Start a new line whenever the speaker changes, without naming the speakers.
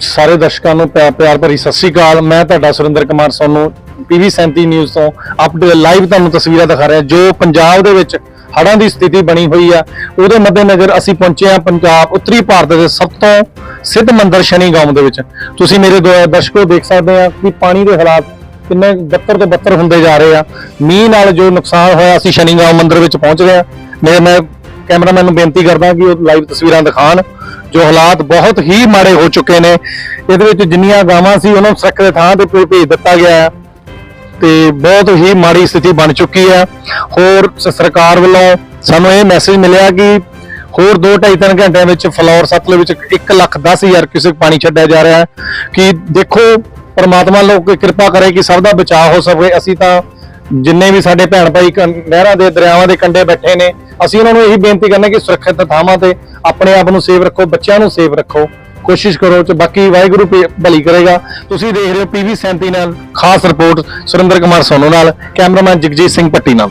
ਸਾਰੇ ਦਰਸ਼ਕਾਂ ਨੂੰ ਪਿਆ- ਪਿਆਰ ਭਰੀ ਸਤਿ ਸ੍ਰੀ ਅਕਾਲ। ਮੈਂ ਤੁਹਾਡਾ ਸੁਰਿੰਦਰ ਕੁਮਾਰ ਸੋਨੂੰ ਪੀਵੀ 37 ਨਿਊਜ਼ ਤੋਂ ਅਪਡੇਟ ਲਾਈਵ ਤੁਹਾਨੂੰ ਤਸਵੀਰਾਂ ਦਿਖਾ ਰਿਹਾ, ਜੋ ਪੰਜਾਬ ਦੇ ਵਿੱਚ ਹੜ੍ਹਾਂ ਦੀ ਸਥਿਤੀ ਬਣੀ ਹੋਈ ਆ। ਉਹਦੇ ਮੱਦੇਨਜ਼ਰ ਅਸੀਂ ਪਹੁੰਚੇ ਆ ਪੰਜਾਬ ਉੱਤਰੀ ਭਾਰਤ ਦੇ ਸਭ ਤੋਂ ਸਿੱਧ ਮੰਦਿਰ ਸ਼ਨੀ ਗਾਉਂ ਦੇ ਵਿੱਚ। ਤੁਸੀਂ ਮੇਰੇ ਦੋ- ਦਰਸ਼ਕੋ ਦੇਖ ਸਕਦੇ ਆ ਕਿ ਪਾਣੀ ਦੇ ਹਾਲਾਤ ਕਿੰਨੇ ਬੱਤਰ ਤੋਂ ਬੱਤਰ ਹੁੰਦੇ ਜਾ ਰਹੇ ਆ। ਮੀਂਹ ਨਾਲ ਜੋ ਨੁਕਸਾਨ ਹੋਇਆ, ਅਸੀਂ ਸ਼ਨੀ ਗਾਉਂ ਮੰਦਰ ਵਿੱਚ ਪਹੁੰਚ ਗਏ ਆ ਮੈਂ ਮੈਂ ਕੈਮਰਾਮੈਨ ਨੂੰ ਬੇਨਤੀ ਕਰਦਾ ਕਿ ਉਹ ਲਾਈਵ ਤਸਵੀਰਾਂ ਦਿਖਾਣ ਜੋ ਹਾਲਾਤ ਬਹੁਤ ਹੀ ਮਾੜੇ ਹੋ ਚੁੱਕੇ ਨੇ। ਇਹਦੇ ਵਿੱਚ ਜਿੰਨੀਆਂ ਗਾਵਾਂ ਸੀ, ਉਹਨਾਂ ਨੂੰ ਸੁਰੱਖਿਅਤ ਥਾਂ ਤੇ ਭੇ- ਭੇਜ ਦਿੱਤਾ ਗਿਆ ਹੈ। ਤੇ ਬਹੁਤ ਹੀ ਮਾੜੀ ਸਥਿਤੀ ਬਣ ਚੁੱਕੀ ਹੈ। ਹੋਰ ਸਰਕਾਰ ਵੱਲੋਂ ਸਾਨੂੰ ਇਹ ਮੈਸੇਜ ਮਿਲਿਆ ਕਿ ਹੋਰ 2.5-3 ਘੰਟਿਆਂ ਵਿੱਚ ਫਲੋਰ ਸਤਲ ਵਿੱਚ 1 ਲੱਖ 10 ਹਜ਼ਾਰ ਕਿਊਸਕ ਪਾਣੀ ਛੱਡਿਆ ਜਾ ਰਿਹਾ ਹੈ। ਕਿ ਦੇਖੋ, ਪਰਮਾਤਮਾ ਲੋਕ ਕਿਰਪਾ ਕਰੇ ਕਿ ਸਭ ਦਾ ਬਚਾਅ ਹੋ ਸਕੇ। ਅਸੀਂ ਤਾਂ ਜਿੰਨੇ ਵੀ ਸਾਡੇ ਭੈਣ ਭਾਈ ਕ- ਨਹਿਰਾਂ ਦੇ, ਦਰਿਆਵਾਂ ਦੇ ਕੰਢੇ ਬੈਠੇ ਨੇ ਅਸੀਂ ਉਹਨਾਂ ਨੂੰ ਇਹੀ ਬੇਨਤੀ ਕਰਨਾ ਕਿ ਸੁਰੱਖਿਅਤ ਥਾਵਾਂ ਤੇ ਆਪਣੇ ਆਪ ਨੂੰ ਸੇਫ ਰੱਖੋ, ਬੱਚਿਆਂ ਨੂੰ ਸੇਫ ਰੱਖੋ। ਕੋਸ਼ਿਸ਼ ਕਰੋ ਤੇ ਬਾਕੀ ਵਾਹਿਗੁਰੂ ਭੇ- ਭਲੀ ਕਰੇਗਾ। ਤੁਸੀਂ ਦੇਖ ਰਹੇ ਹੋ ਪੀਵੀ 37 ਨਾਲ, ਖਾਸ ਰਿਪੋਰਟ ਸੁਰਿੰਦਰ ਕੁਮਾਰ ਸੋਨੂ ਨਾਲ, ਕੈਮਰਾਮੈਨ ਜਗਜੀਤ ਸਿੰਘ ਪੱਟੀ ਨਾਲ।